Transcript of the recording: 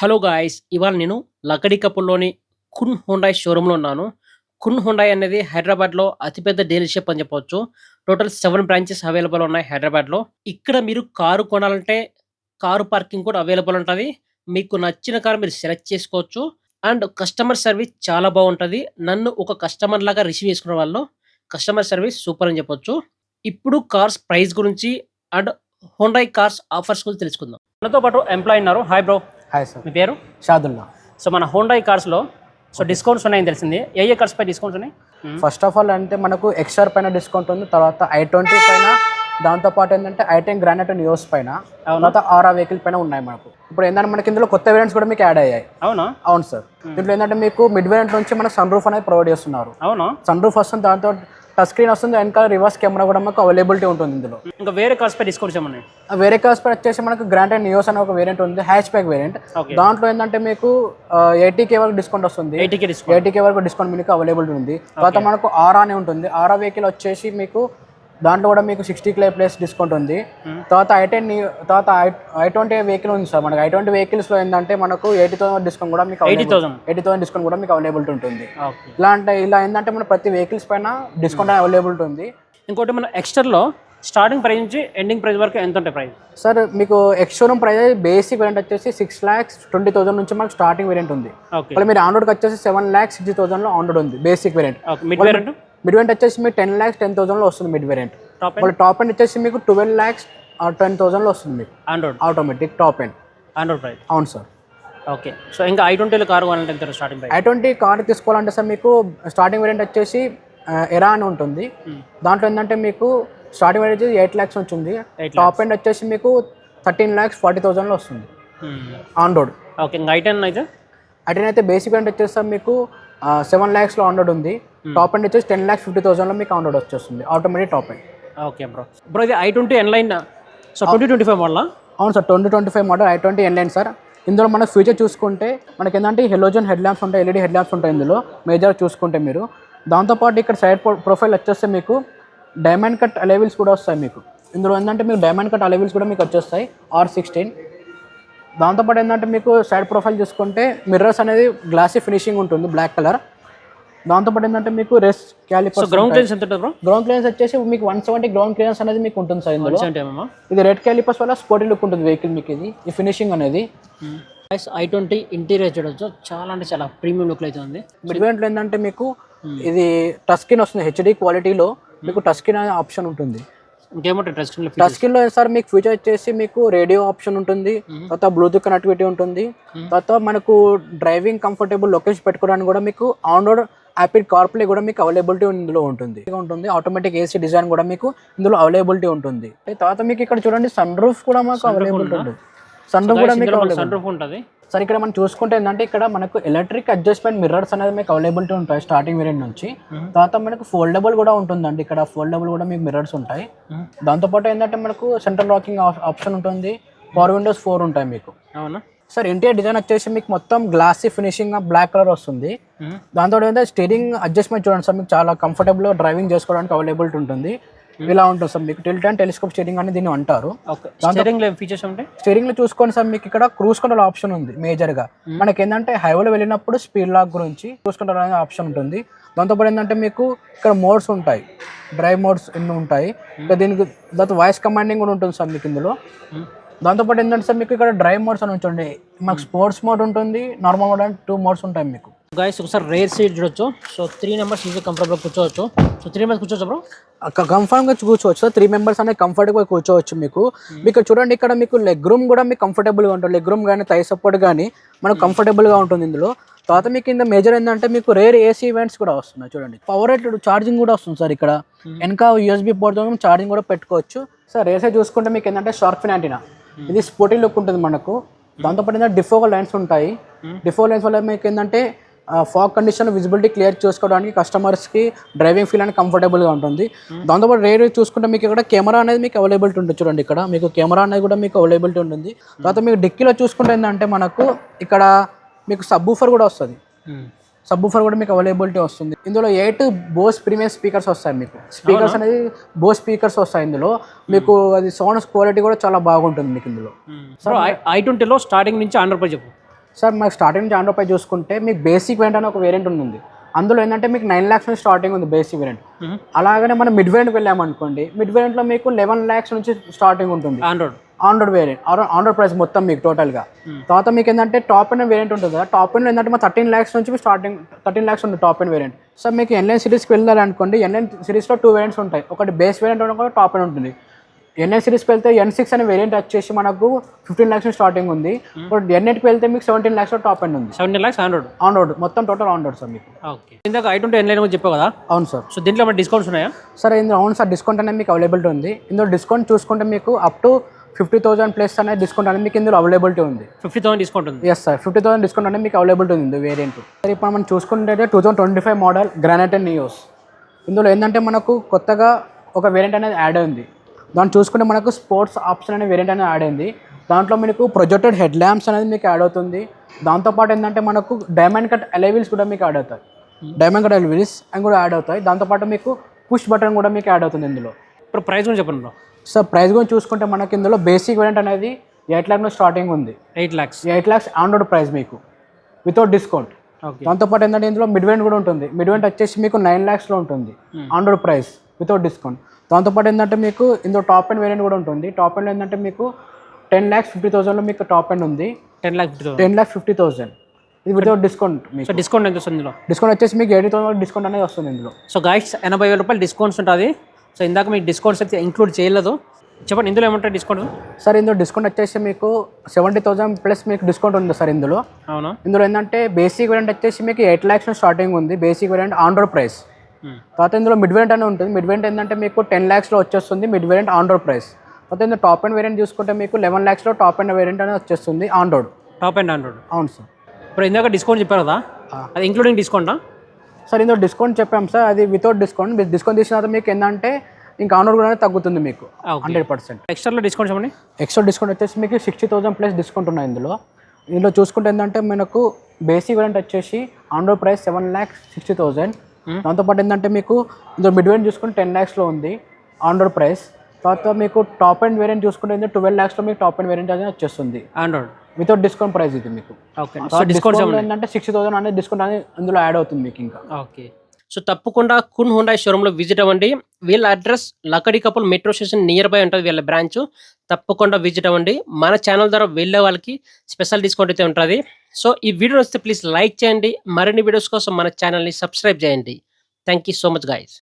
Hello guys ఇవాళ నేను లకడీ కపుల్లోని కున్ Hyundai షోరూంలో ఉన్నాను. కున్ హుండాయ్ అనేది హైదరాబాద్లో అతిపెద్ద డీలర్షిప్ అని చెప్పవచ్చు. టోటల్ సెవెన్ బ్రాంచెస్ అవైలబుల్ ఉన్నాయి హైదరాబాద్లో. ఇక్కడ మీరు కారు కొనాలంటే కారు పార్కింగ్ కూడా అవైలబుల్ ఉంటుంది. మీకు నచ్చిన కారు మీరు సెలెక్ట్ చేసుకోవచ్చు. అండ్ కస్టమర్ సర్వీస్ చాలా బాగుంటుంది. నన్ను ఒక కస్టమర్ లాగా రిసీవ్ చేసుకున్న వాళ్ళు కస్టమర్ సర్వీస్ సూపర్ అని చెప్పొచ్చు. ఇప్పుడు కార్స్ ప్రైస్ గురించి అండ్ హుండాయ్ కార్స్ ఆఫర్స్ గురించి తెలుసుకుందాం. మనతో పాటు ఎంప్లాయ్ ఉన్నారు. Hi bro. హాయ్ సార్ మీ పేరు? షాదుల్లా సో మన హోండాయి కార్స్లో సో డిస్కౌంట్స్ ఉన్నాయని తెలిసింది. ఏ ఏ కార్స్ పై డిస్కౌంట్స్ ఉన్నాయి? ఫస్ట్ ఆఫ్ ఆల్ అంటే మనకు ఎక్స్ఆర్ పైన డిస్కౌంట్ ఉంది తర్వాత ఐ ట్వంటీ పైన దాంతో పాటు ఏంటంటే ఐ టెన్ గ్రానైట్ న్యూస్ పైన అవునా. తర్వాత ఆరా వెహికల్ పైన ఉన్నాయి మనకు. ఇప్పుడు ఏంటంటే మనకి ఇందులో కొత్త వేరియంట్స్ కూడా మీకు యాడ్ అయ్యాయి. అవునా? అవును సార్ దీంట్లో ఏంటంటే మీకు మిడ్ వేరియంట్ నుంచి మనకు సన్ రూఫ్ అనేది ప్రొవైడ్ చేస్తున్నారు. అవునా? సన్ రూఫ్ వస్తుంది దాంతో టచ్ స్క్రీన్ వస్తుంది వెనకాల రివర్స్ కెమెరా కూడా మనకు అవైలబిలిటీ ఉంటుంది ఇందులో. ఇంకా వేరే కార్స్ పై డిస్కౌంట్స్ ఏమన్నాయి వేరే కార్స్ పై వచ్చేసి మనకు గ్రాండ్ అండ్ న్యూస్ అనే ఒక వేరియంట్ ఉంది హ్యాచ్ బ్యాక్ వేరియంట్ దాంట్లో ఏంటంటే మీకు ఎయిటీ కే వరకు డిస్కౌంట్ వస్తుంది. డిస్కౌంట్ ఎయిటీకే వరకు డిస్కౌంట్ మీకు అవైలబుల్ ఉంది. తర్వాత మనకు ఆరా అని ఉంటుంది. ఆరా వెహికల్ వచ్చేసి మీకు దాంట్లో కూడా మీకు సిక్స్టీ క్లే ప్లేస్ డిస్కౌంట్ ఉంది. తర్వాత ఐ టెన్ తర్వాత ఐ ట్వంటీ వెహికల్ ఉంది సార్ మనకి. ఐ ట్వంటీ వెహికల్స్లో ఏంటంటే మనకు ఎయిటీ థౌసండ్ డిస్కౌంట్ కూడా మీకు eighty thousand eighty thousand discount కూడా మీకు అవైలబిలిటీ ఉంటుంది. ఇలా అంటే ఇలా ఏంటంటే మన ప్రతి వెహికల్స్ పైన డిస్కౌంట్ అవైలబిలిటీ ఉంది. ఇంకోటి మన ఎక్స్టర్లో స్టార్టింగ్ ప్రైస్ నుంచి ఎండింగ్ ప్రైస్ వరకు ఎంత ఉంటాయి ప్రైస్ సార్ మీకు ex showroom price basic variant వచ్చేసి సిక్స్ ల్యాక్స్ ట్వంటీ థౌసండ్ నుంచి మనకు స్టార్టింగ్ వేరియంట్ ఉంది. మళ్ళీ మీరు ఆన్రోడ్కి వచ్చేసి సెవెన్ ల్యాక్స్ సిక్స్టీ థౌసండ్లో ఆన్రోడ్ ఉంది basic variant mid variant mid variant వచ్చేసి మీకు టెన్ ల్యాక్స్ టెన్ థౌసండ్లో వస్తుంది మిడ్ వేరియంట్. టాప్ మళ్ళీ టాప్ ఎండ్ వచ్చేసి మీకు ట్వెల్వ్ ల్యాక్స్ టెన్ థౌసండ్లో వస్తుంది మీకు. On road automatic top end on road price అవును సార్. ఓకే సో ఇంకా ఐ ట్వంటీలో కార్ కొనాలంటే ఎంత స్టార్టింగ్ ఐ ట్వంటీ కార్ తీసుకోవాలంటే సార్ మీకు స్టార్టింగ్ వేరియంట్ వచ్చేసి ఎరా అని ఉంటుంది. దాంట్లో ఏంటంటే మీకు స్టార్టింగ్ వేరియంట్ వచ్చేసి eight lakhs eight top end వచ్చేసి మీకు థర్టీన్ ల్యాక్స్ ఫార్టీ థౌసండ్లో వస్తుంది. ఆన్ రోడ్ ఓకే ఇంకా ఐ టెన్ అయితే? అటెన్ అయితే బేసిక్ వేరియంట్ వచ్చేసి సార్ మీకు సెవెన్ ల్యాక్స్లో ఆన్ రోడ్ ఉంది. టాప్ ఎండ్ వచ్చేసి టెన్ ల్యాక్స్ ఫిఫ్టీ థౌసండ్లో మీకు ఆన్ రోడ్ వచ్చేస్తుంది. Automatic top end okay bro bro ఇది I twenty N Line so twenty twenty five model అవును sir twenty twenty five model I twenty N Line sir. ఇందులో మన future చూసుకుంటే మనకి ఏంటంటే హెలోజన్ హెడ్ ల్యాంప్స్ ఉంటాయి LED head lamps ఉంటాయి ఇందులో మేజర్ చూసుకుంటే మీరు. దాంతోపాటు ఇక్కడ సైడ్ ప్రొఫైల్ వచ్చేస్తే మీకు డైమండ్ కట్ అలెవిల్స్ కూడా వస్తాయి మీకు. ఇందులో ఏంటంటే మీకు డైమండ్ కట్ అలెవిల్స్ కూడా మీకు వచ్చేస్తాయి ఆర్ సిక్స్టీన్ దాంతోపాటు ఏంటంటే మీకు సైడ్ ప్రొఫైల్ చూసుకుంటే మిర్రర్స్ అనేది గ్లాసీ ఫినిషింగ్ ఉంటుంది బ్లాక్ కలర్ దాంతోపాటు ఏంటంటే మీకు rest so calipers ground clearance ఎంత బ్రో గ్రౌండ్ క్లియరెన్స్ వచ్చేసి మీకు వన్ సెవెంటీ గ్రౌండ్ క్లియరెన్స్ అనేది మీకు ఉంటుంది సార్ ఇందులో. ఇది రెడ్ క్యాలిపర్స్ వల్ల స్పోర్టీ లుక్ ఉంటుంది వెహికల్ మీకు ఇది ఈ ఫినిషింగ్ అనేది. ఐ ట్వంటీ ఇంటీరియర్ చూడొచ్చు చాలా అంటే చాలా ప్రీమియం లుక్ అయితే ఉంది. మిడ్ వేరియంట్లో ఏంటంటే మీకు ఇది టచ్ స్క్రీన్ వస్తుంది హెచ్డి క్వాలిటీలో మీకు టచ్ స్క్రీన్ అనే ఆప్షన్ ఉంటుంది. టచ్ స్క్రీన్లో సార్ మీకు ఫీచర్ వచ్చేసి మీకు రేడియో ఆప్షన్ ఉంటుంది తర్వాత బ్లూటూత్ కనెక్టివిటీ ఉంటుంది తర్వాత మనకు డ్రైవింగ్ కంఫర్టబుల్ లొకేషన్ పెట్టుకోవడానికి కూడా మీకు ఆన్ రోడ్ యాపిడ్ కార్ప్లే కూడా మీకు అవైలబిలిటీ ఇందులో ఉంటుంది. ఉంటుంది. ఆటోమేటిక్ ఏసీ డిజైన్ కూడా మీకు ఇందులో అవైలబిలిటీ ఉంటుంది. తర్వాత మీకు ఇక్కడ చూడండి సన్ రూఫ్ కూడా మాకు అవైలబిలిటీ ఉంటుంది. సన్ రూఫ్ కూడా మీకు. సన్ రూఫ్ ఉంటుంది. సార్ ఇక్కడ మనం చూసుకుంటే ఏంటంటే ఇక్కడ మనకు ఎలక్ట్రిక్ అడ్జస్ట్మెంట్ మిర్రర్స్ అనేది మీకు అవైలబిలిటీ ఉంటాయి స్టార్టింగ్ వేరియంట్ నుంచి. తర్వాత మనకు ఫోల్డబుల్ కూడా ఉంటుందండి. ఇక్కడ ఫోల్డబుల్ కూడా మీకు మిర్రర్స్ ఉంటాయి. దాంతోపాటు ఏంటంటే మనకు సెంట్రల్ లాకింగ్ ఆప్షన్ ఉంటుంది. పవర్ విండోస్ ఫోర్ ఉంటాయి మీకు. అవునా? సార్ ఇంటీరియర్ డిజైన్ వచ్చేసి మీకు మొత్తం గ్లాసీ ఫినిషింగ్ బ్లాక్ కలర్ వస్తుంది. దాంతో ఏంటంటే స్టీరింగ్ అడ్జస్ట్మెంట్ చూడండి సార్ మీకు చాలా కంఫర్టబుల్ డ్రైవింగ్ చేసుకోవడానికి అవైలబిలిటీ ఉంటుంది. ఇలా ఉంటుంది సార్ మీకు టిల్ట్ అండ్ టెలిస్కోప్ స్టీరింగ్ అని దీన్ని అంటారు. స్టీరింగ్ ఫీచర్స్ ఉంటాయి? స్టీరింగ్లో చూసుకోండి సార్ మీకు ఇక్కడ క్రూజ్ కంట్రోల్ ఆప్షన్ ఉంది మేజర్గా. మనకి ఏంటంటే హైవేలో వెళ్ళినప్పుడు స్పీడ్ లాక్ గురించి క్రూజ్ కంట్రోల్ అనే ఆప్షన్ ఉంటుంది. దాంతోపాటు ఏంటంటే మీకు ఇక్కడ మోడ్స్ ఉంటాయి. డ్రైవ్ మోడ్స్ ఎన్ని ఉంటాయి. ఇంకా దీనికి దాంతో వాయిస్ కమాండింగ్ కూడా ఉంటుంది సార్ మీకు ఇందులో. దాంతోపాటు ఏంటంటే సార్ మీకు ఇక్కడ డ్రైవ్ మోడ్స్ అని ఉంచండి మాకు స్పోర్ట్స్ మోడ్ ఉంటుంది నార్మల్ మోడ్ అని టూ మోడ్స్ ఉంటాయి మీకు. గైస్ ఒకసారి రేర్ సీట్ చూడొచ్చు. So three numbers easy comfortable కూర్చోవచ్చు. సో త్రీ మెంబర్స్ కూర్చోవచ్చు బ్రో కన్ఫర్మ్గా కూర్చోవచ్చు. త్రీ మెంబర్స్ అనేది కంఫర్టబుల్ కూర్చోవచ్చు మీకు. మీకు చూడండి ఇక్కడ మీకు లెగ్ రూమ్ కూడా మీకు కంఫర్టబుల్గా ఉంటుంది. లెగ్ రూమ్ కానీ థై సపోర్ట్ కానీ మనకు కంఫర్టబుల్గా ఉంటుంది ఇందులో. తర్వాత మీకు ఇంత మేజర్ ఏంటంటే మీకు రేర్ ఏసీ ఈవెంట్స్ కూడా వస్తున్నాయి చూడండి. పవర్ ఛార్జింగ్ కూడా వస్తుంది సార్ ఇక్కడ. వెనక యూఎస్బీ పోర్ట్ ఛార్జింగ్ కూడా పెట్టుకోవచ్చు. సార్ రేసే చూసుకుంటే మీకు ఏంటంటే షార్క్ ఫిన్ యాంటీనా ఇది స్పోర్టీ లుక్ ఉంటుంది మనకు. దాంతోపాటు ఏంటంటే డిఫో లైన్స్ ఉంటాయి. డిఫో లైన్స్ వల్ల మీకు ఏంటంటే ఫాగ్ కండిషన్ విజిబిలిటీ క్లియర్ చేసుకోవడానికి కస్టమర్స్కి డ్రైవింగ్ ఫీల్ అనేది కంఫర్టబుల్గా ఉంటుంది. దాంతోపాటు రేర్ చూసుకుంటే మీకు ఇక్కడ కెమెరా అనేది మీకు అవైలబిలిటీ ఉంటుంది చూడండి ఇక్కడ. మీకు కెమెరా అనేది కూడా మీకు అవైలబిలిటీ ఉంటుంది. తర్వాత మీకు డిక్కీలో చూసుకుంటే ఏంటంటే మనకు ఇక్కడ మీకు సబ్బూఫర్ కూడా వస్తుంది. సబ్బూఫర్ కూడా మీకు అవైలబిలిటీ వస్తుంది. ఇందులో ఎయిట్ బోస్ ప్రీమియం స్పీకర్స్ వస్తాయి మీకు. స్పీకర్స్ అనేది బోస్ స్పీకర్స్ వస్తాయి ఇందులో. మీకు అది సౌండ్ క్వాలిటీ కూడా చాలా బాగుంటుంది మీకు ఇందులో. ఐ ట్వంటీలో స్టార్టింగ్ నుంచి ఆంధ్ర రూపాయలు చెప్పు. సార్ మాకు స్టార్టింగ్ నుంచి ఆండ్రాయిడ్ పై చూసుకుంటే మీకు బేసిక్ వేరియంట్ అని ఒక వేరియంట్ ఉంది అందులో ఏంటంటే మీకు నైన్ ల్యాక్స్ నుంచి స్టార్టింగ్ ఉంది బేసిక్ వేరియంట్ అలాగనే మనం మిడ్ వేరియంట్కి వెళ్ళామనుకోండి మిడ్ వేరియంట్లో మీకు లెవెన్ ల్యాక్స్ నుంచి స్టార్టింగ్ ఉంటుంది. On road on road variant on road price మొత్తం మీకు టోటల్గా తర్వాత మీకు ఏంటంటే టాప్ అండ్ వేరియంట్ ఉంటుంది కదా టాప్ అండ్ ఏంటంటే మా థర్టీన్ ల్యాక్స్ నుంచి స్టార్టింగ్ థర్టీన్ ల్యాక్స్ ఉంది టాప్ అండ్ వేరియంట్ సో మీకు ఎన్లైన్ సిరీస్కి వెళ్ళాలనుకోండి ఎన్లైన్ సిరీస్లో టూ వేరియంట్స్ ఉంటాయి. ఒకటి బేస్ వేరియంట్ ఒకటి టాప్ అండ్ ఉంటుంది. ఎన్ఎన్ సిరీస్కి వెళ్తే ఎన్ సిక్స్ అనే వేరియంట్ వచ్చేసి మనకు ఫిఫ్టీన్ ల్యాక్స్ స్టార్టింగ్ ఉంది. ఇప్పుడు ఎన్ ఎయిట్కి వెళ్తే మీకు సెవెంటీన్ ల్యాక్స్ టాప్ అండ్ ఉంది. Seventeen lakhs on road on road మొత్తం టోటల్ ఆన్ రోడ్ సార్ మీకు. ఓకే ఇందాక ఐ ట్వంటీ ఎన్లైన్ కూడా చెప్పావు కదా? అవును సార్ సో దీంట్లో మన డిస్కౌంట్స్ ఉన్నాయా? సార్ ఇందులో అవును సార్ డిస్కౌంట్ అనేది మీకు అవైలబిలిటీ ఉంది. ఇందులో డిస్కౌంట్ చూసుకుంటే మీకు up to fifty thousand plus అనేది డిస్కౌంట్ అనేది మీకు ఇందులో అవైలబిలిటీ ఉంది. ఫిఫ్టీ థౌసండ్ డిస్కౌంట్ ఉంది. Yes sir fifty thousand discount అనేది మీకు అవైలబిలిటీ ఉంది వేరియంట్ సార్ ఇప్పుడు మనం చూసుకుంటే two thousand twenty five model granite and Nios ఇందులో ఏంటంటే మనకు కొత్తగా ఒక వేరియంట్ అనేది యాడ్ అయింది దాన్ని చూసుకుంటే మనకు స్పోర్ట్స్ ఆప్షన్ అనే వేరియంట్ అనేది యాడ్ అయింది. దాంట్లో మీకు ప్రొజెక్టెడ్ హెడ్ ల్యాంప్స్ అనేది మీకు యాడ్ అవుతుంది. దాంతోపాటు ఏంటంటే మనకు డైమండ్ కట్ అలైవిల్స్ కూడా మీకు యాడ్ అవుతాయి. డైమండ్ కట్ అలైవిల్స్ అని కూడా యాడ్ అవుతాయి. దాంతోపాటు మీకు పుష్ బటన్ కూడా మీకు యాడ్ అవుతుంది ఇందులో. ఇప్పుడు ప్రైస్ కూడా చెప్పండి బ్రో సో ప్రైస్ గురించి చూసుకుంటే మనకి ఇందులో బేసిక్ వేరియంట్ అనేది ఎయిట్ ల్యాక్ స్టార్టింగ్ ఉంది. Eight lakhs eight lakhs on road price మీకు. వితౌట్ డిస్కౌంట్ దాంతోపాటు ఏంటంటే ఇందులో మిడ్ వెంట్ కూడా ఉంటుంది. మిడ్ వెంట్ వచ్చేసి మీకు నైన్ ల్యాక్స్లో ఉంటుంది. ఆండ్రాయిడ్ ప్రైస్ వితౌట్ డిస్కౌంట్ దాంతోపాటు ఏంటంటే మీకు ఇందులో టాప్ అండ్ వేరియంట్ కూడా ఉంటుంది. టాప్ అండ్ ఏంటంటే మీకు టెన్ ల్యాక్స్ ఫిఫ్టీ థౌసండ్లో మీకు టాప్ అండ్ ఉంది. Ten lakh ten lakhs fifty thousand ఇది వితౌట్ డిస్కౌంట్ మీకు. సో డిస్కౌంట్ ఎంత వస్తుంది ఇందులో? డిస్కౌంట్ వచ్చేసి మీకు ఎయిటీ థౌసండ్ డిస్కౌంట్ అనేది వస్తుంది ఇందులో. సో గాయస్ ఎనభై వేల రూపాయలు డిస్కౌంట్స్ ఉంటుంది. సో ఇందాక మీకు డిస్కౌంట్స్ అయితే ఇంక్లూడ్ చేయలేదు. చెప్పండి ఇందులో ఏమంటారు డిస్కౌంట్ సార్ ఇందులో డిస్కౌంట్ వచ్చేసి మీకు సెవెంటీ థౌసండ్ ప్లస్ మీకు డిస్కౌంట్ ఉంది సార్ ఇందులో. అవునా? ఇందులో ఏంటంటే బేసిక్ వేరియంట్ వచ్చేసి మీకు ఎయిట్ ల్యాక్స్ స్టార్టింగ్ ఉంది. Basic variant on road price Hmm. తర్వాత ఇందులో మిడ్ వేరియంట్ అని ఉంటుంది. మిడ్ వేరియంట్ ఏంటంటే మీకు టెన్ ల్యాక్స్లో వచ్చేస్తుంది మిడ్ వేరియంట్ ఆండ్రాయిడ్ ప్రైస్ తర్వాత ఇందులో టాప్ అండ్ వేరియంట్ చూసుకుంటే మీకు లెవెన్ ల్యాక్స్లో టాప్ అండ్ వేరియంట్ అనేది వచ్చేస్తుంది on road top end on road అవును సార్. ఇప్పుడు ఇందాక డిస్కౌంట్ చెప్పారు కదా? అది ఇంక్లూడింగ్ డిస్కౌంటా సార్ ఇందులో డిస్కౌంట్ చెప్పాం సార్. అది వితౌట్ డిస్కౌంట్ మీరు డిస్కౌంట్ తీసిన తర్వాత మీకు ఏంటంటే ఇంకా ఆండ్రాయిడ్ కూడా తగ్గుతుంది మీకు. హండ్రెడ్ పర్సెంట్ ఎక్స్ట్రాలో డిస్కౌంట్ చెప్పండి. ఎక్స్ట్రా డిస్కౌంట్ వచ్చేసి మీకు సిక్స్టీ థౌసండ్ ప్లస్ డిస్కౌంట్ ఉన్నాయి ఇందులో. ఇందులో చూసుకుంటే ఏంటంటే మనకు బేసిక్ వేరియంట్ వచ్చేసి on road price seven lakhs sixty thousand Hmm. దాంతోపాటు ఏంటంటే మీకు ఇందులో మిడ్ వేరియంట్ చూసుకుంటే టెన్ ల్యాక్స్లో ఉంది ఆండ్రాయిడ్ ప్రైస్ తర్వాత మీకు టాప్ అండ్ వేరియంట్ చూసుకుంటే ట్వెల్వ్ ల్యాక్స్లో మీకు టాప్ అండ్ వేరియంట్ అనేది వచ్చేస్తుంది. ఆండ్రాయిడ్ వితౌట్ డిస్కౌంట్ ప్రైస్ ఇది మీకు. ఓకే డిస్కౌంట్ ఏంటంటే సిక్స్టీ థౌసండ్ అనేది డిస్కౌంట్ అనేది ఇందులో యాడ్ అవుతుంది మీకు ఇంకా. ఓకే సో తప్పకుండా కున్ హుండాయ్ షోరూంలో విజిట్ అవ్వండి. వీళ్ళ address Lakdikapul metro station near by ఉంటుంది వీళ్ళ బ్రాంచ్. తప్పకుండా విజిట్ అవ్వండి. మన ఛానల్ ద్వారా వెళ్ళే వాళ్ళకి స్పెషల్ డిస్కౌంట్ అయితే ఉంటుంది. సో ఈ వీడియో వస్తే ప్లీజ్ లైక్ చేయండి. మరిన్ని వీడియోస్ కోసం మన ఛానల్ని సబ్స్క్రైబ్ చేయండి. Thank you so much guys.